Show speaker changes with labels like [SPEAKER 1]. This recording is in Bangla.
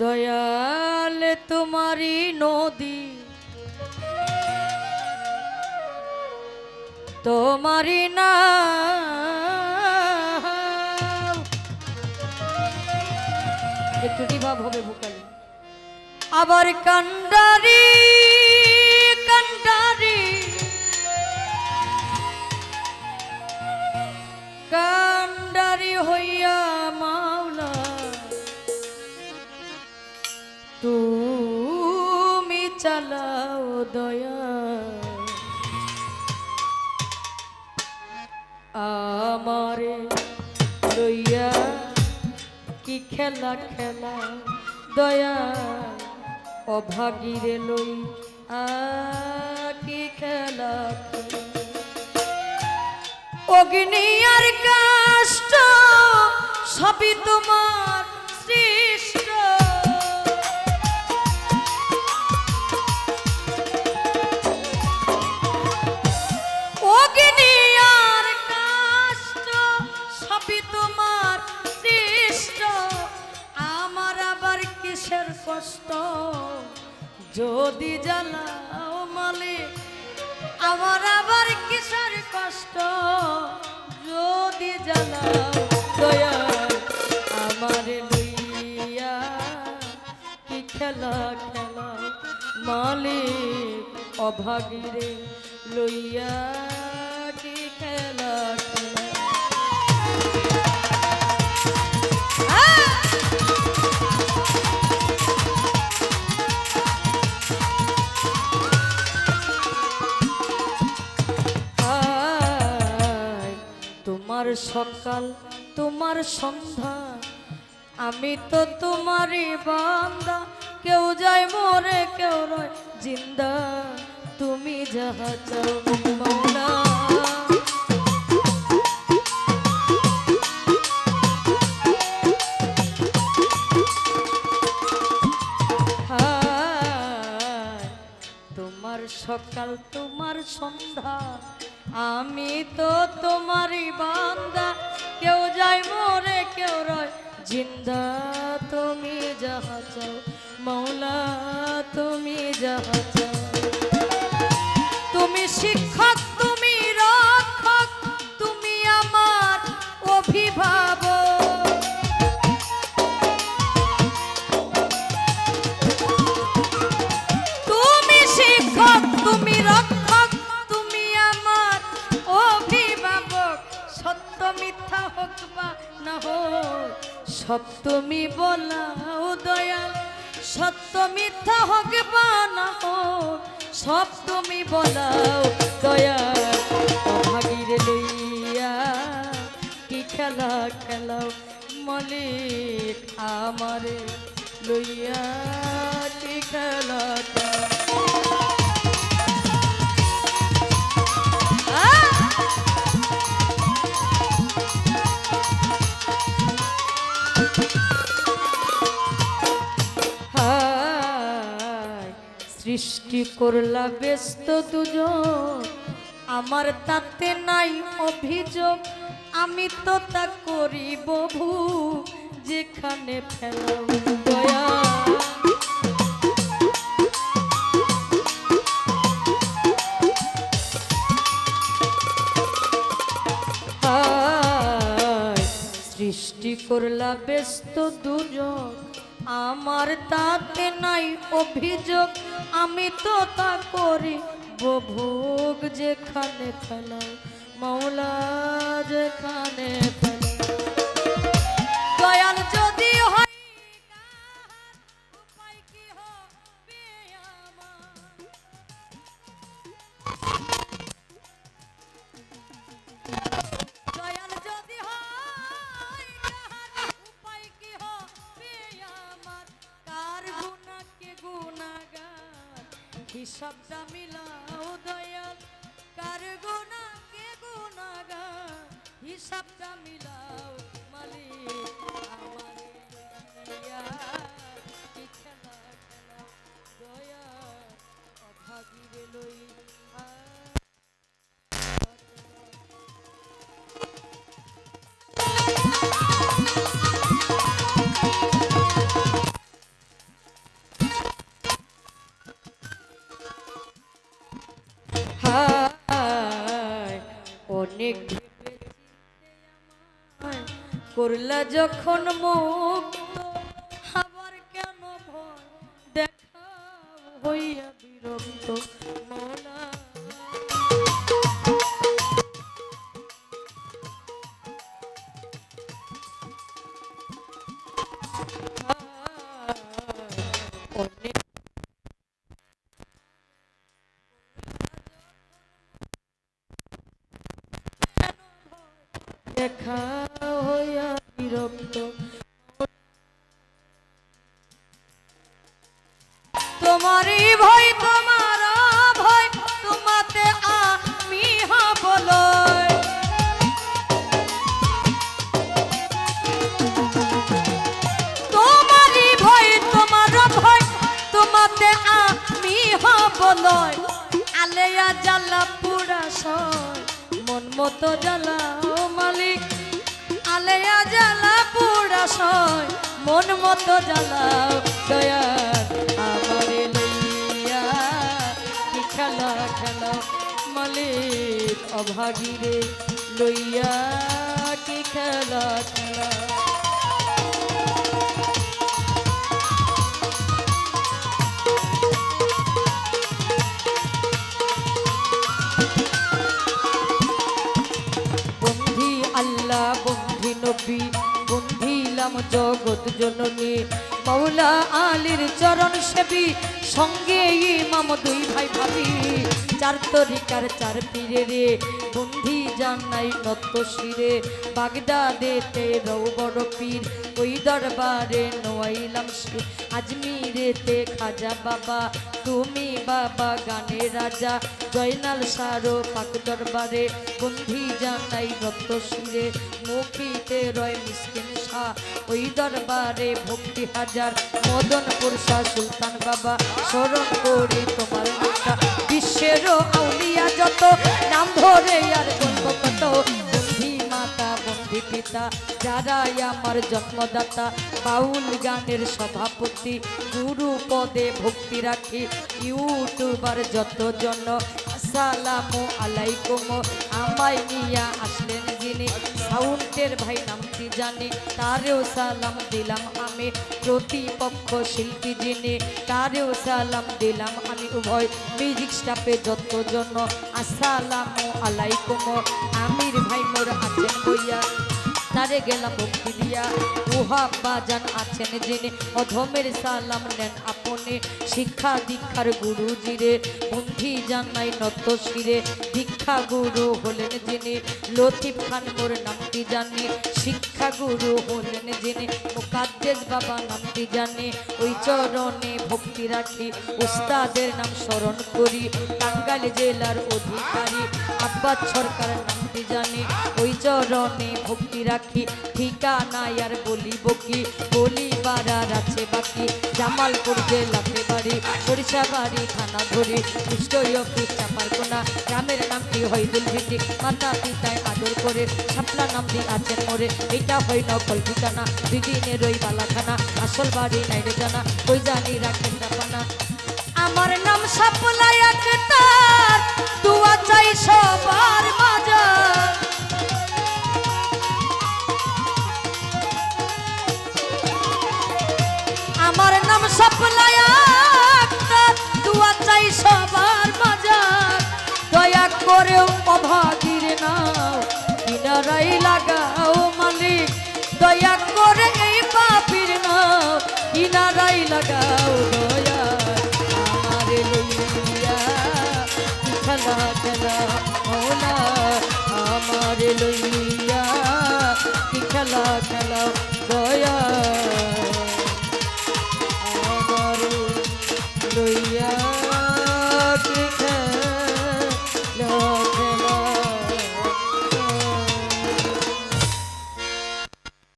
[SPEAKER 1] দয়াল তোমারি নদী। তোমারি না একটু রিভাব হবে ভোকালি আবার কান্ডারি আমারে লইয়া কি খেলা খেলা দয়া অভাগীরে লই আ কি খেলা। অগ্নি আর কাষ্ট সবই তোমার সৃষ্ট। কষ্ট যদি জ্বালাও মালিক, আমার আবার কিসের কষ্ট? যদি জ্বালাও দয়া, আমার লইয়া কি খেলা খেলা মালিক অভাগীরে লইয়া সকাল তোমার সন্ধ্যা। আমি তো তোমারই বান্দা, কেউ যায় মরে, কেউ রয় জিন্দা। তুমি যাহা চাও মিথ্যা হোক বা না হোক তুমি বলাও, দয়া অভাগীরে লইয়া কি খেলা খেলাও, মলিক আমারে লইয়া কি খেলা খেলাও। সৃষ্টি করলা ব্যস্ত দুজন। আমার তাতে নাই অভিযোগ, আমি তো তা করিব ভু যেখানে দয়া। সৃষ্টি করলা ব্যস্ত দুজন। আমার তাতে নাই অভিযোগ, আমি তো তা করি। ভোগ যেখানে ফেলাই মৌলা যেখানে ফেলাও দয়াল যদি হয় হিসাবটা মিলাও দয়াল। কার গোনা কে গুণাগার হিসাবটা মিলাও মালিক। আমার দয়া অভাগী লই করলা যখন মুখ আবার কেন ভয়? দেখা হইয়া বিরক্ত মোনা। তোমারই ভয়, তোমার ভয় তোমাতে আমি হবলয় তোমারই ভয়, তোমার ভয় তোমাতে আমি হবলয় আলেয়া জ্বালা পুরা সয়, মন মতো জ্বালা মালিক। আলেয়া জ্বালা পুরা সয়, মন মতো জ্বালা দয়া খেলা খেলা, মালিক অভাগীরে লইয়া কি খেলা খেলা? বন্ধি আল্লাহ, বন্ধি নবী, বন্ধিলাম জগৎ জননী। মৌলা আলীর চরণ সেবী, সঙ্গে ইমাম দুই ভাই ভাবি। চার তরিকার চার পীরে রে, বন্ধি জানাই নত শিরে। বাগদাদেতে রৌ বড় পীর, ওই দরবারে নোয়াইলাম শির। আজমিরেতে খাজা বাবা, তুমি বাবা গানে রাজা। জয়নাল সারো পাক দরবারে বন্ধি জানাই রক্ত শিরে। মুখিতে রয় মিসকিন শাহ ওই দরবারে ভক্তি হাজার। মদনপুর শাহ সুলতান বাবা, স্মরণ করি তোমার নামটা বিশ্বেরও আউলিয়া যত, নাম ধরে আর গল্প কত। মাতা পিতা, যারাই আমার জন্মদাতা। বাউল গানের সভাপতি, গুরু পদে ভক্তি রাখি। ইউটিউবার যতজন আলাইকুম। আমায় নিয়া আসলেন যিনি সাউন্ডের ভাই নামটি জানি, তারেও সালাম দিলাম আমি। প্রতিপক্ষ শিল্পী যিনি, তারেও সালাম দিলাম আমি। উভয় মিউজিক স্টাফে যতজন, আসসালামু আলাইকুম। আমির ভাই মোর আছেন বইয়া। তারে গেলাম ভক্তি দিয়া উহা বাজান আছেন যিনি। অধমের সালাম নেন আপনি। শিক্ষা দীক্ষার গুরু জিরে বন্ধি জানাই নত শিরে। দীক্ষা গুরু হলেন যিনি। লতিফ খান মোর নামটি জানি। শিক্ষা গুরু হলেন যিনি। মুকাদ্দেস বাবা নামটি জানি। ওই চরণে ভক্তি রাখি। উস্তাদের নাম স্মরণ করি। টাঙ্গাইল জেলার অধিকারী। আব্বাস সরকার নামটি জানি, ওই চরণে ভক্তি রাখি। ঠিকানা আর বলিব কি? বলিবার আর আছে বাকি। জামালপুর জেলাতে বাড়ি, সরিষা বাড়ি, থানা ধরি। নিশ্চয় অফিস চাপার কোনা গ্রামের নামটি হয় দুলভিটি মাতা পিতায় আদর করে শাপলা নামটি আছে মরে? এটা হয় নকল ঠিকানা। বিদিনের ওই বালাখানা। আসল বাড়ি নাইরে জানা। ওই জানি রাখেন জাপানা করেও অভাগীর নাও, কিনারাই লাগাও মালিক, দয়া করে এই পাপির নাও, কিনারাই লাগাও দয়া। আমার লইয়া খেলা খেলা মৌলা আমার লইয়া